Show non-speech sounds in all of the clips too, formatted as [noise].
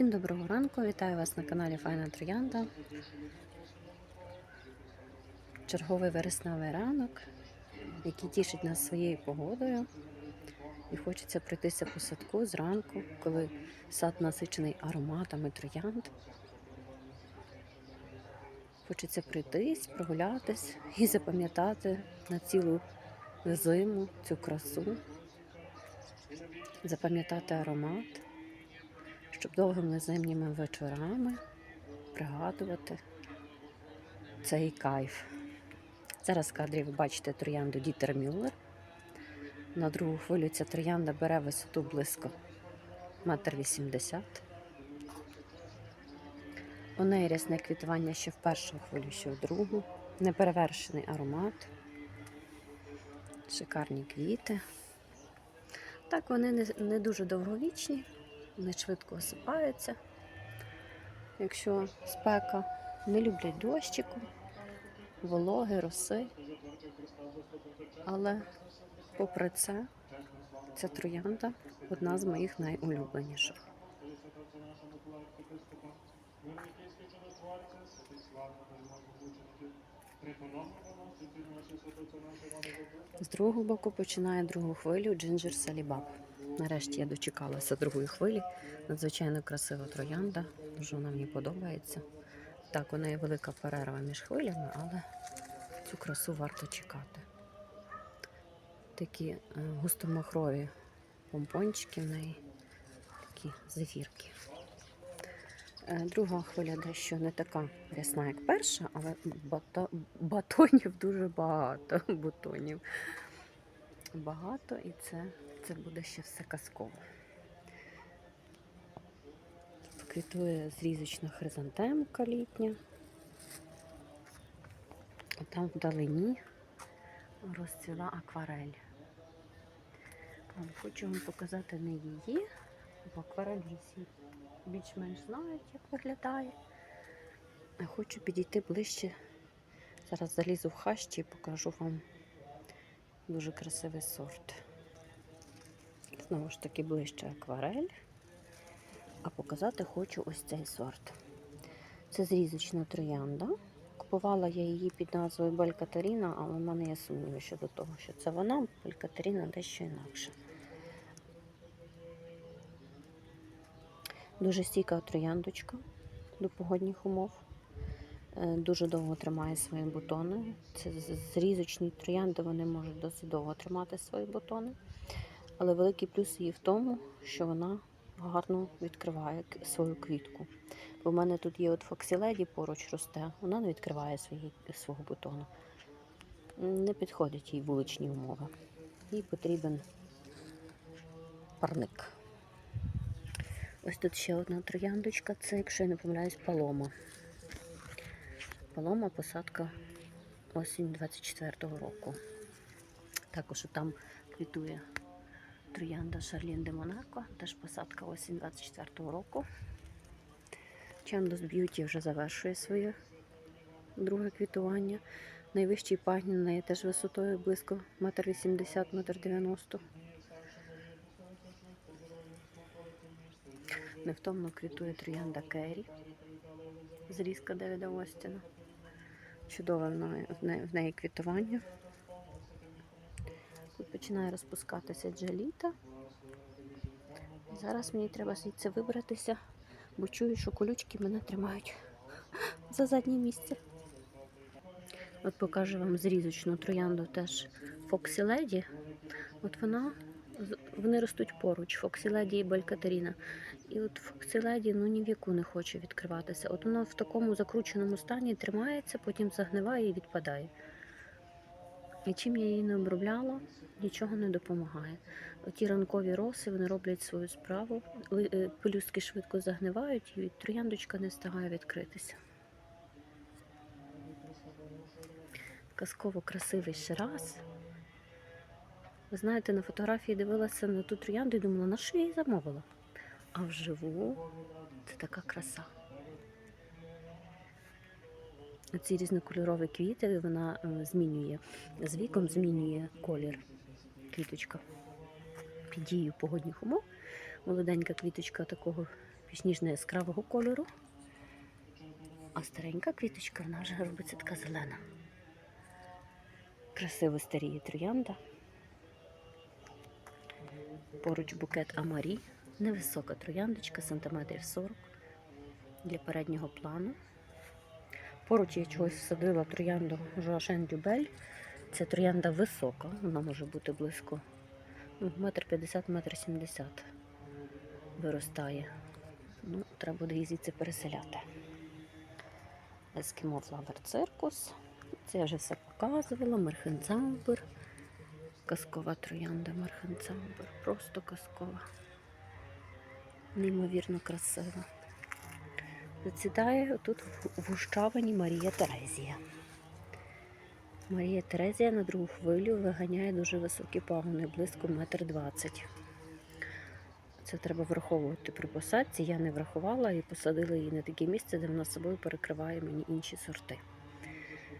Всім доброго ранку, вітаю вас на каналі Файна Троянда. Черговий вересневий ранок, який тішить нас своєю погодою. І хочеться пройтися по садку зранку, коли сад насичений ароматами троянд. Хочеться пройтись, прогулятись і запам'ятати на цілу зиму цю красу, запам'ятати аромат щоб довгими зимніми вечорами пригадувати цей кайф. Зараз в кадрі ви бачите троянду Дітер Мюллер. На другу хвилю ця троянда бере висоту близько 1,80 м. У неї рясне квітування ще в першу хвилю, що в другу. Неперевершений аромат, шикарні квіти. Так, вони не, не дуже довговічні, вони швидко осипаються. Якщо спека, не люблять дощику, вологи, роси. Але попри це, ця троянда одна з моїх найулюбленіших. З другого боку починає другу хвилю Джинджер Салібаб. Нарешті я дочекалася другої хвилі. Надзвичайно красива троянда, дуже вона мені подобається. Так, у неї велика перерва між хвилями, але цю красу варто чекати. Такі е, густомахрові помпончики в неї, такі зефірки. Е, Друга хвиля дещо не така рясна, як перша, але бата... батонів дуже багато. [laughs] Бутонів багато, і це, це буде ще все казково. Квітує зрізочна хризантемка літня. А там вдалині розцвіла акварель. Хочу вам показати не її, бо акварель всі більш-менш знають, як виглядає. А хочу підійти ближче. Зараз залізу в хащі і покажу вам дуже красивий сорт. Знову ж таки, ближче акварель. А показати хочу ось цей сорт. Це зрізочна троянда. Купувала я її під назвою Бель Катеріна, але в мене є сумніви щодо того, що це вона, Белькатерина дещо інакше. Дуже стійка трояндочка до погодних умов. Е, Дуже довго тримає свої бутони. Це зрізочні троянди, вони можуть досить довго тримати свої бутони. Але великий плюс її в тому, що вона гарно відкриває свою квітку. Бо в мене тут є от фоксіледі поруч росте, вона не відкриває свої, свого бутону. Не підходять їй вуличні умови. Їй потрібен парник. Ось тут ще одна трояндочка, це, якщо я не помиляюсь, палома. Палома посадка осінь 24-го року. Також там квітує троянда Шарлін де Монако, теж посадка осінь 24-го року. Чандос Б'юті вже завершує своє друге квітування. Найвищий пагін на неї теж висотою близько 1,80 м, 1,90 м. Невтомно квітує троянда Керрі. Зрізка Девіда Остіна. Чудове в неї, в неї квітування. Тут починає розпускатися джеліта. Зараз мені треба звідси вибратися, бо чую, що колючки мене тримають [laughs] за заднє місце. От покажу вам зрізочну троянду теж Фоксі Леді. От вона, вони ростуть поруч, Фоксі Леді і Бель Катеріна. І от Фоксі Леді ну, ні в яку не хоче відкриватися. От воно в такому закрученому стані тримається, потім загниває і відпадає. І чим я її не обробляла, нічого не допомагає. Оті ранкові роси вони роблять свою справу, е, пелюстки швидко загнивають, і трояндочка не встигає відкритися. Казково красивий шираз. Ви знаєте, на фотографії дивилася на ту троянду і думала, на що я її замовила? А вживу це така краса. Ці різнокольорові квіти вона е, змінює з віком, змінює колір квіточка під дією погодних умов. Молоденька квіточка такого більш ніжно-яскравого кольору. А старенька квіточка вона вже робиться така зелена. Красиво старіє троянда. Поруч букет Амарі. Невисока трояндочка, сантиметрів 40 для переднього плану. Поруч я чогось всадила троянду Жоашен Дюбель. Ця троянда висока, вона може бути близько ну, метр п'ятдесят, метр сімдесят виростає. Ну, треба буде її звідси переселяти. Ескімо Флавер Циркус. Це я вже все показувала. Мерхенцаубер. Казкова троянда Мерхенцаубер. Просто казкова. Неймовірно красива. Зацідає тут в гущавині Марія Терезія. Марія Терезія на другу хвилю виганяє дуже високі пагони, близько метр двадцять. Це треба враховувати при посадці. Я не врахувала і посадила її на таке місце, де вона собою перекриває мені інші сорти.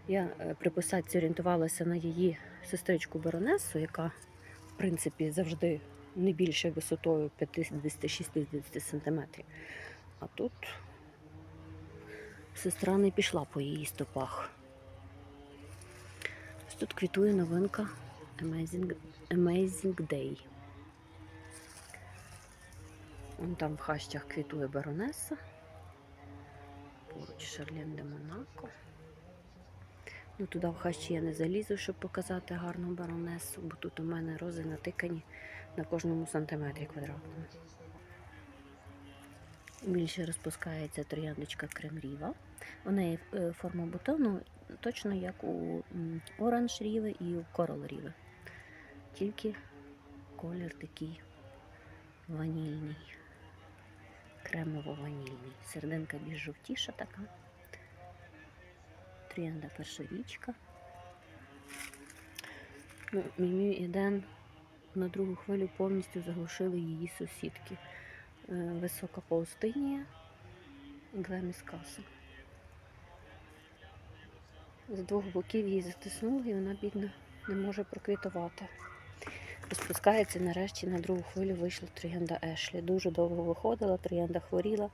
Я е, при посадці орієнтувалася на її сестричку Баронесу, яка, в принципі, завжди не більше висотою 50-60 см. А тут сестра не пішла по її стопах. Ось тут квітує новинка Amazing, Amazing Day. Вон там в хащах квітує баронеса. Поруч Шарлен де Монако. Ну, туди в хащі я не залізу, щоб показати гарну баронесу, бо тут у мене рози натикані на кожному сантиметрі квадратному. Більше розпускається трояндочка Кремріва. У неї е, форма бутону точно як у оранж ріви і у корал ріви. Тільки колір такий ванільний, кремово-ванільний. Сердинка більш жовтіша така. Троянда першорічка. Ну, Мімі і Ден на другу хвилю повністю заглушили її сусідки. Е, Висока паустинія і Глеміс З двох боків її затиснули і вона, бідна, не може проквітувати. Розпускається нарешті на другу хвилю вийшла троянда Ешлі. Дуже довго виходила, троянда хворіла.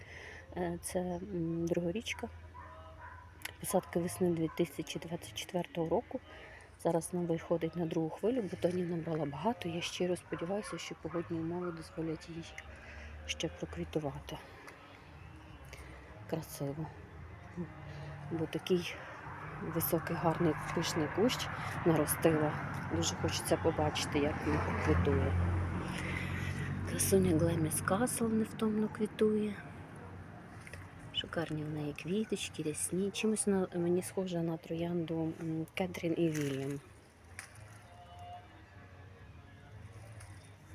Е, Це другорічка. Посадка весни 2024 року. Зараз вона виходить на другу хвилю, бутонів набрала багато. Я щиро сподіваюся, що погодні умови дозволять їй ще проквітувати. Красиво. Бо такий високий, гарний пишний кущ наростила. Дуже хочеться побачити, як він проквітує. Красуня Глеміс Касл невтомно квітує. Шикарні в неї квіточки, рясні. Чимось вона мені схожа на троянду Кетрін і Вільям.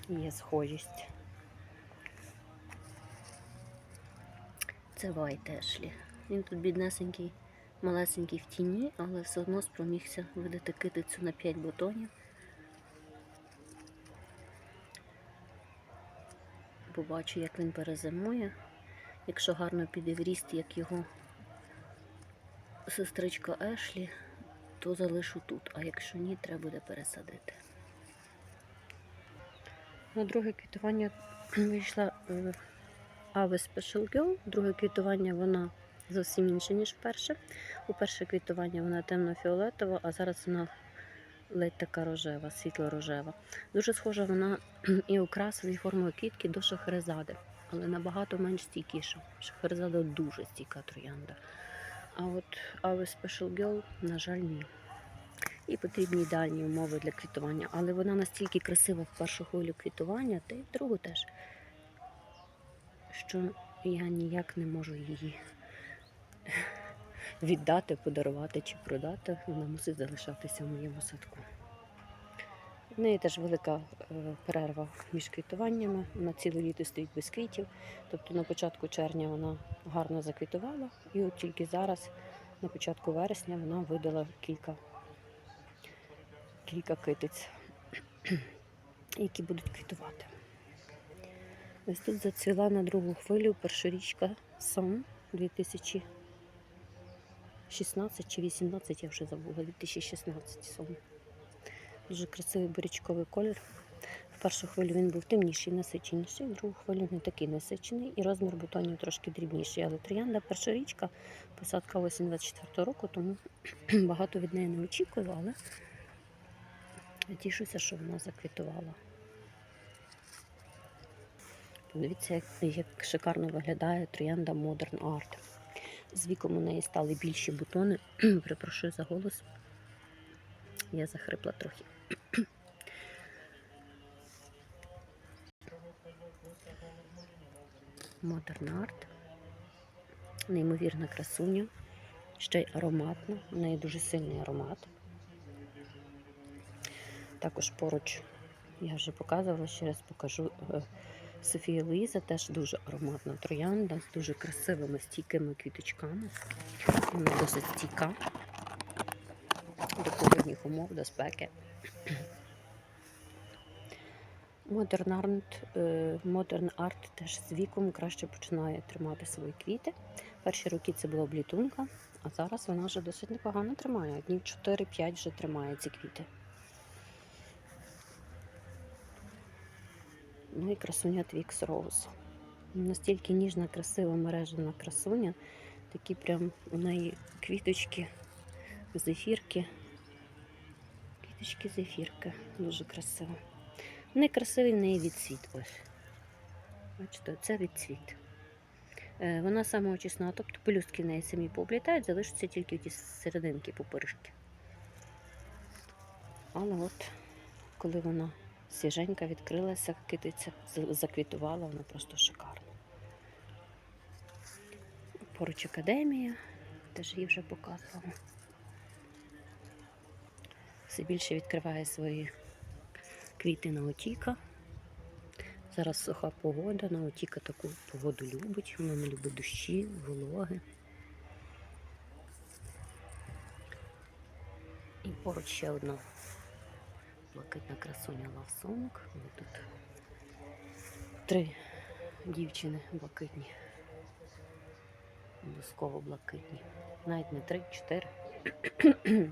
Є схожість. Це Вайт Ешлі. Він тут біднесенький, малесенький в тіні, але все одно спромігся видати китицю на 5 бутонів. Побачу, як він перезимує. Якщо гарно піде в ріст, як його сестричка Ешлі, то залишу тут, а якщо ні, треба буде пересадити. На друге квітування вийшла е, Ave Special Girl. Друге квітування вона зовсім інше, ніж перше. У перше квітування вона темно-фіолетова, а зараз вона ледь така рожева, світло-рожева. Дуже схожа вона [clears throat] і окрасом, і формою квітки до шахерезади, але набагато менш стійкіша. Шахерезада дуже стійка троянда. А от Ave Special Girl, на жаль, ні. І потрібні ідеальні умови для квітування. Але вона настільки красива в першу хвилю квітування, та й в другу теж, що я ніяк не можу її віддати, подарувати чи продати. Вона мусить залишатися в моєму садку. В неї теж велика е, перерва між квітуваннями. Вона ціле літо стоїть без квітів. Тобто на початку червня вона гарно заквітувала, і от тільки зараз, на початку вересня, вона видала кілька, кілька китиць, [clears throat] які будуть квітувати. Ось тут зацвіла на другу хвилю першорічка Сон 2016 чи 18, я вже забула, 2016 сон. Дуже красивий бурячковий колір. В першу хвилю він був темніший, насиченіший, в другу хвилю не такий насичений і розмір бутонів трошки дрібніший. Але троянда перша річка, посадка осінь 24 року, тому [clears throat] багато від неї не очікую, але тішуся, що вона заквітувала. Подивіться, як, як шикарно виглядає троянда Modern Art. З віком у неї стали більші бутони. [clears throat] Перепрошую за голос. Я захрипла трохи. [clears throat] Modern Art. Неймовірна красуня. Ще й ароматна. У неї дуже сильний аромат. Також поруч, я вже показувала, ще раз покажу. Софія Луїза теж дуже ароматна троянда з дуже красивими стійкими квіточками. Вона досить стійка до погодних умов, до спеки. Modern Art, Modern Art теж з віком краще починає тримати свої квіти. Перші роки це була блітунка, а зараз вона вже досить непогано тримає. Днів 4-5 вже тримає ці квіти. Ну і красуня Twix Rose. Настільки ніжна, красива мережена красуня. Такі прям у неї квіточки, зефірки. Квіточки зефірки. Дуже красиво. Не красивий в неї відцвіт. Ось. Бачите, це відцвіт. Е, Вона самоочисна, тобто пелюстки в неї самі пооблітають, залишаться тільки ті серединки пупиришки. Але от, коли вона свіженька відкрилася, китиця, заквітувала, вона просто шикарна. Поруч академія, теж її вже показувала. Все більше відкриває свої квіти на отіка. Зараз суха погода, на отіка таку погоду любить, вона не любить дощі, вологи. І поруч ще одна блакитна красуня Song. Вони тут три дівчини блакитні. Обов'язково блакитні. Навіть не три, чотири. [clears throat]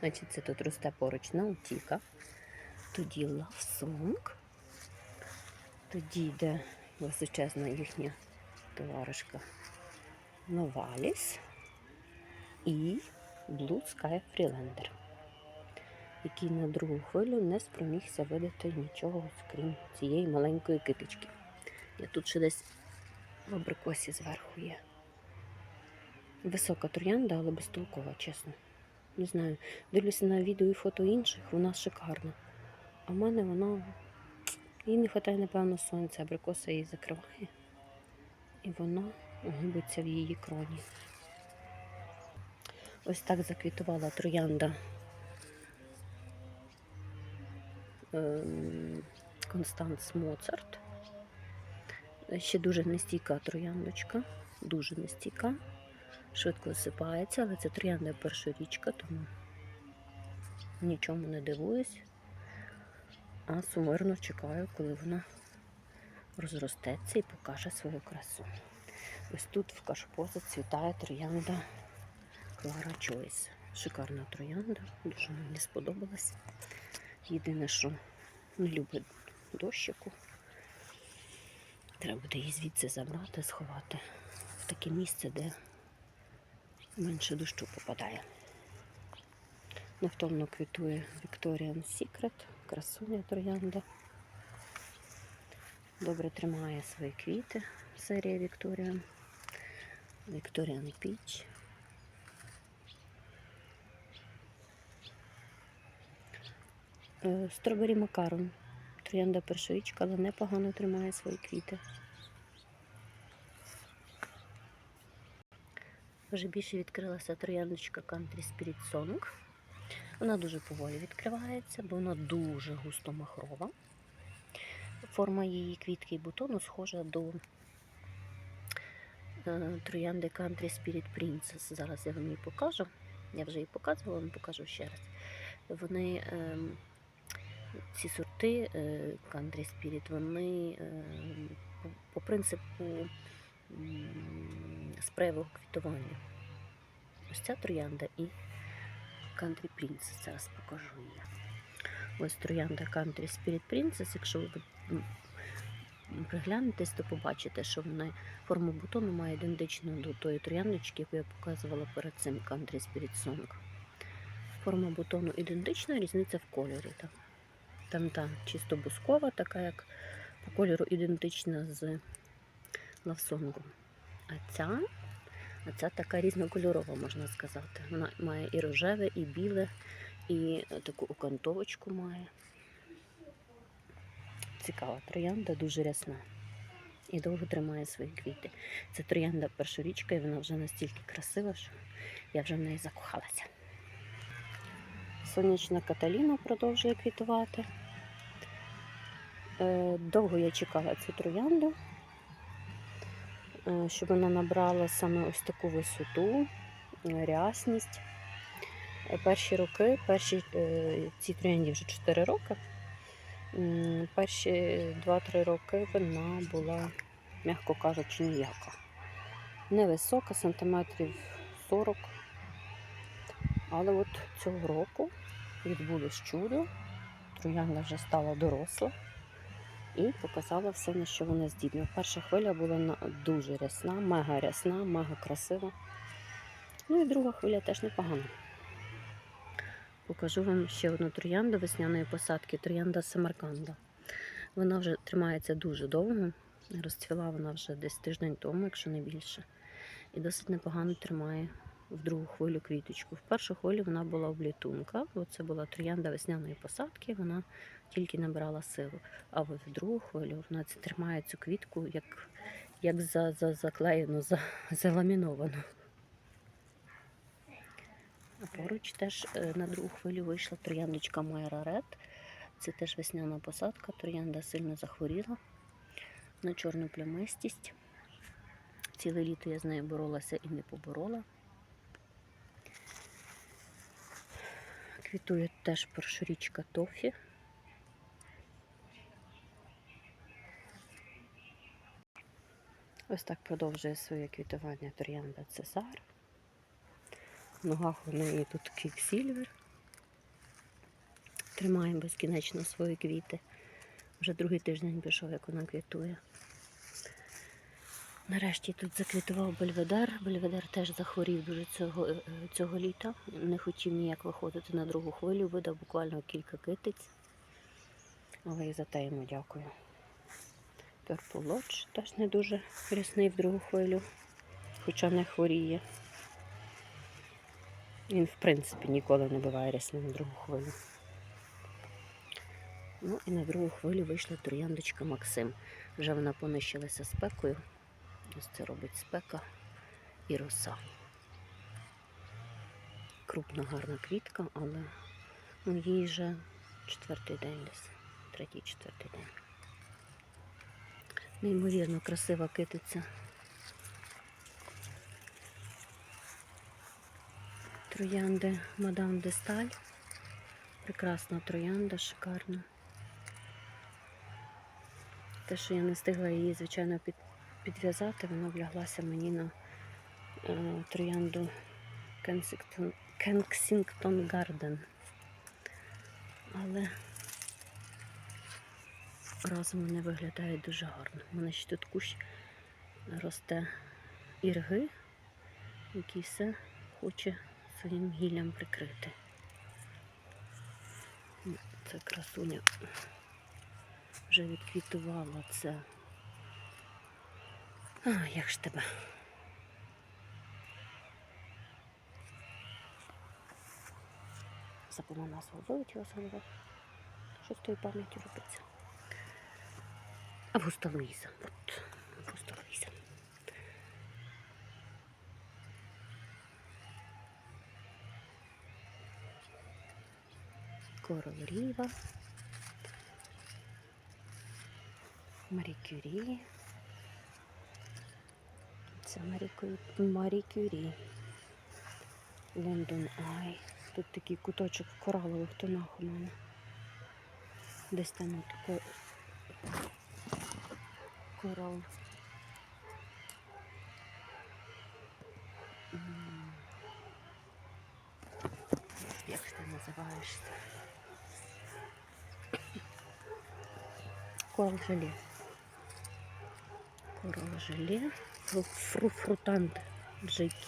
Значить, це тут росте поруч наутіка. Тоді Song. Тоді йде височезна їхня товаришка Новаліс і Blue Sky Freelander який на другу хвилю не спромігся видати нічого, крім цієї маленької китички. Я тут ще десь в абрикосі зверху є. Висока троянда, але безтолкова, чесно. Не знаю. Дивлюся на відео і фото інших, вона шикарна. А в мене вона. Їй не вистачає, напевно, сонця, абрикоса її закриває. І вона губиться в її кроні. Ось так заквітувала троянда Констанс Моцарт. Ще дуже нестійка трояндочка, дуже нестійка. Швидко осипається, але це троянда першорічка, тому нічому не дивуюсь. А сумирно чекаю, коли вона розростеться і покаже свою красу. Ось тут в кашпо зацвітає троянда Клара Чойс. Шикарна троянда, дуже мені сподобалась. Єдине, що не любить дощику. Треба буде її звідси забрати, сховати в таке місце, де менше дощу попадає. Невтомно квітує Victorian Secret, красуня троянда. Добре тримає свої квіти, серія Victorian. Victorian Peach. Стробері Макарон. Троянда першорічка, але непогано тримає свої квіти. Вже більше відкрилася трояндочка Country Spirit Song. Вона дуже поволі відкривається, бо вона дуже густо махрова. Форма її квітки і бутону схожа до е, троянди Country Spirit Princess. Зараз я вам її покажу. Я вже її показувала, але покажу ще раз. Вони ем, ці сорти е, Country Spirit, вони е, по, принципу спреєвого квітування. Ось ця троянда і Country Princess. Зараз покажу її. Ось троянда Country Spirit Princess. Якщо ви приглянетесь, то побачите, що вона форму бутону має ідентичну до тої трояндочки, яку я показувала перед цим Country Spirit Song. Форма бутону ідентична, різниця в кольорі. Там, там та чисто бускова, така як по кольору ідентична з лавсонгом. А ця, а ця така різнокольорова, можна сказати. Вона має і рожеве, і біле, і таку окантовочку має. Цікава троянда, дуже рясна. І довго тримає свої квіти. Це троянда першорічка, і вона вже настільки красива, що я вже в неї закохалася. Сонячна Каталіна продовжує квітувати. Е, Довго я чекала цю троянду, е, щоб вона набрала саме ось таку висоту, рясність. Е, Перші роки, перші цій троянді вже 4 роки. Перші 2-3 роки вона була, м'яко кажучи, ніяка. Невисока, сантиметрів 40. Але от цього року відбулось чудо. Троянда вже стала доросла і показала все, на що вона здібна. Перша хвиля була дуже рясна, мега рясна, мега красива. Ну і друга хвиля теж непогана. Покажу вам ще одну троянду весняної посадки, троянда Самарканда. Вона вже тримається дуже довго. Розцвіла вона вже десь тиждень тому, якщо не більше. І досить непогано тримає в другу хвилю квіточку. В першу хвилю вона була облітунка, бо це була троянда весняної посадки, вона тільки набрала силу. А в другу хвилю вона тримає цю квітку як, як за, за, заклеєну, за, заламіновану. А поруч теж е, на другу хвилю вийшла трояндочка Майра Ред. Це теж весняна посадка. Троянда сильно захворіла на чорну плямистість. Ціле літо я з нею боролася і не поборола. Квітує теж першорічка Тофі. Ось так продовжує своє квітування троянда Цесар. В ногах у неї тут кіксільвер. Тримає безкінечно свої квіти. Вже другий тиждень пішов, як вона квітує. Нарешті тут заквітував бельведар. Бельведар теж захворів дуже цього, е, е, цього літа. Не хотів ніяк виходити на другу хвилю, видав буквально кілька китиць. Але і за те йому дякую. Purple теж не дуже рясний в другу хвилю, хоча не хворіє. Він, в принципі, ніколи не буває рясним в другу хвилю. Ну і на другу хвилю вийшла трояндочка Максим. Вже вона понищилася спекою. Ось це робить спека і роса. Крупна гарна квітка, але ну, їй вже четвертий день десь, третій, четвертий день. Неймовірно красива китиця. Троянди Мадам де Сталь. Прекрасна троянда, шикарна. Те, що я не встигла її, звичайно, під, підв'язати, вона вляглася мені на е, троянду Кенсингтон, Кенсінгтон Гарден. Але разом вони виглядають дуже гарно. У мене ще тут кущ росте ірги, який все хоче своїм гіллям прикрити. Це красуня вже відквітувала це. А, як ж тебе? Забула назву, вилетіла голови. Що з тою пам'яттю робиться? Августа Луїза. От, Августа Луїза. Корол Ріва. Марі Кюрі. Це Марі, Кюрі. Лондон Ай. Тут такий куточок в коралових тонах у мене. Десь там таке корал. Як ти називаєшся? Корал желе. Желе. Фруфрутант Джекі.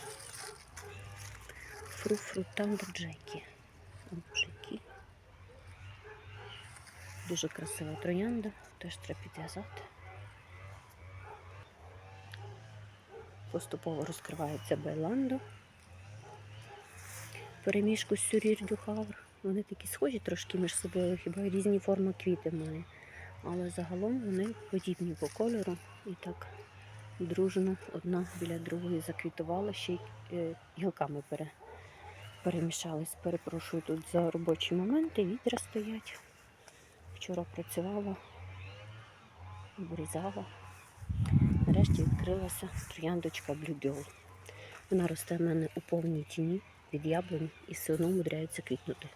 Фруфрутант Джекі. От Джекі. Дуже красива троянда, теж треба підв'язати. Поступово розкривається Байландо. Перемішку з сюрір дюхавр. Вони такі схожі трошки між собою, хіба різні форми квіти мають. Але загалом вони подібні по кольору і так дружно одна біля другої заквітували, ще й е, гілками пере, перемішались. Перепрошую тут за робочі моменти, вітра стоять. Вчора працювала, обрізала. Нарешті відкрилася трояндочка Blue Вона росте в мене у повній тіні від яблуні і все одно умудряється квітнути.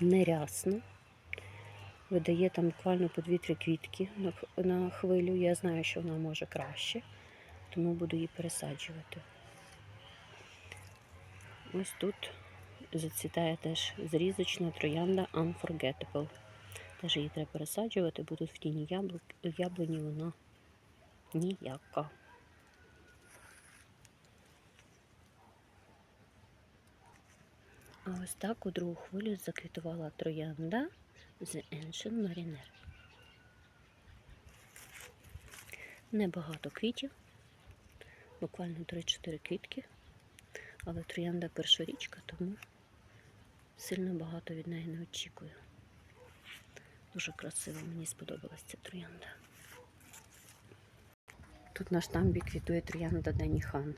Нерясно. Видає там буквально по 2-3 квітки на, хвилю. Я знаю, що вона може краще, тому буду її пересаджувати. Ось тут зацвітає теж зрізочна троянда Unforgettable. Теж її треба пересаджувати, бо тут в тіні яблук, яблуні вона ніяка. А ось так у другу хвилю заквітувала троянда The Ancient Mariner. Небагато квітів, буквально 3-4 квітки, але троянда першорічка, тому сильно багато від неї не очікую. Дуже красиво, мені сподобалася ця троянда. Тут на штамбі квітує троянда Даніхан.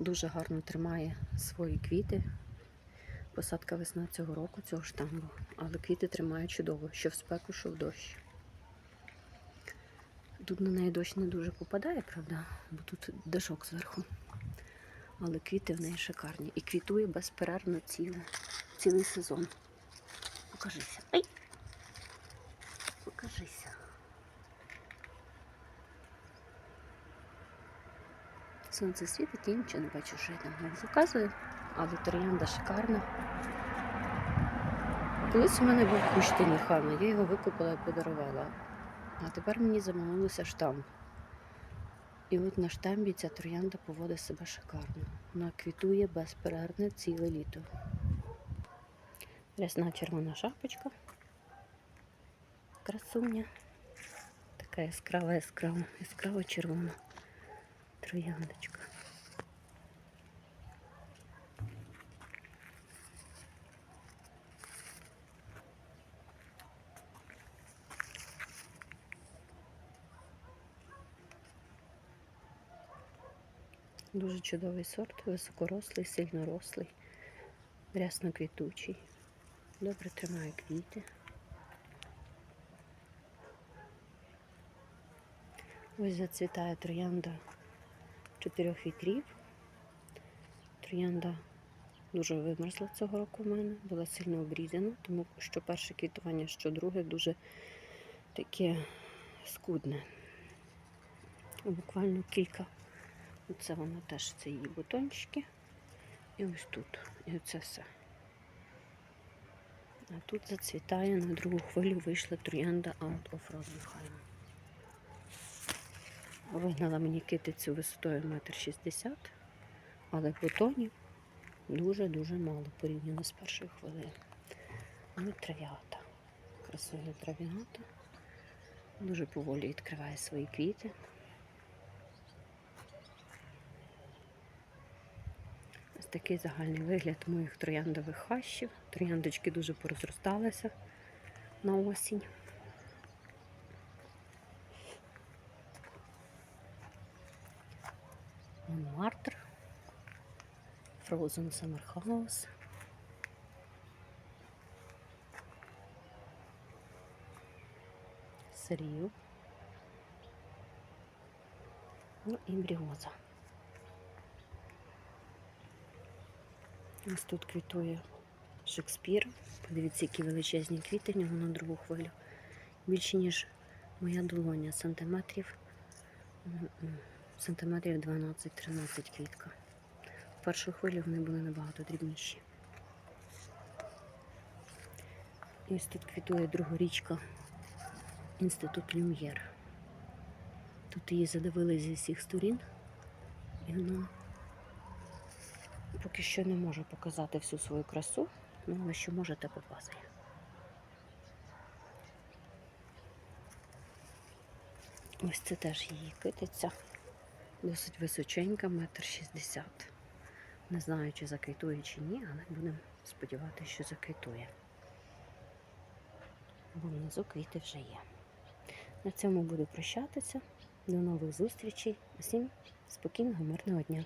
Дуже гарно тримає свої квіти. Посадка весна цього року, цього штамбу. Але квіти тримає чудово, що в спеку, що в дощ. Тут на неї дощ не дуже попадає, правда, бо тут дашок зверху. Але квіти в неї шикарні. І квітує безперервно ціле, цілий сезон. Покажися. Ай! Покажися. Сонце світить, я нічого не бачу, що я там показую, але троянда шикарна. Колись у мене був кущ Теніхана, я його викупила і подарувала. А тепер мені заманулося штамп. І от на штамбі ця троянда поводить себе шикарно. Вона квітує безперервне ціле літо. Рясна червона шапочка. Красуня. Така яскрава, яскрава, яскрава червона трояндочка. Дуже чудовий сорт, високорослий, сильнорослий, рясно квітучий. Добре тримає квіти. Ось зацвітає троянда чотирьох вітрів. Троянда дуже вимерзла цього року в мене, була сильно обрізана, тому що перше квітування, що друге дуже таке скудне. Буквально кілька. Оце воно теж це її бутончики. І ось тут. І оце все. А тут зацвітає на другу хвилю вийшла троянда Out of Rosenheim. Вигнала мені китицю висотою 1,60 м, але бутонів дуже-дуже мало порівняно з першою хвилею. Ну, трав'ята. Красиві трав'ята. Дуже поволі відкриває свої квіти. Такий загальний вигляд моїх трояндових хащів. Трояндочки дуже порозросталися на осінь. Монмартр, Frozen Summer House. Срів. Ну і бріоза. Ось тут квітує Шекспір. Подивіться, які величезні квіти в нього на другу хвилю. Більше, ніж моя долоня, сантиметрів. Сантиметрів 12-13 квітка. В першу хвилю вони були набагато дрібніші. І ось тут квітує другорічка Інститут Люм'єр. Тут її задавили зі всіх сторін, і вона поки що не може показати всю свою красу, ну але що можете показує. Ось це теж її китиця. Досить височенька, метр шістдесят. Не знаю, чи заквітує, чи ні, але будемо сподіватися, що заквітує. Бо внизу квіти вже є. На цьому буду прощатися. До нових зустрічей. Усім спокійного, мирного дня.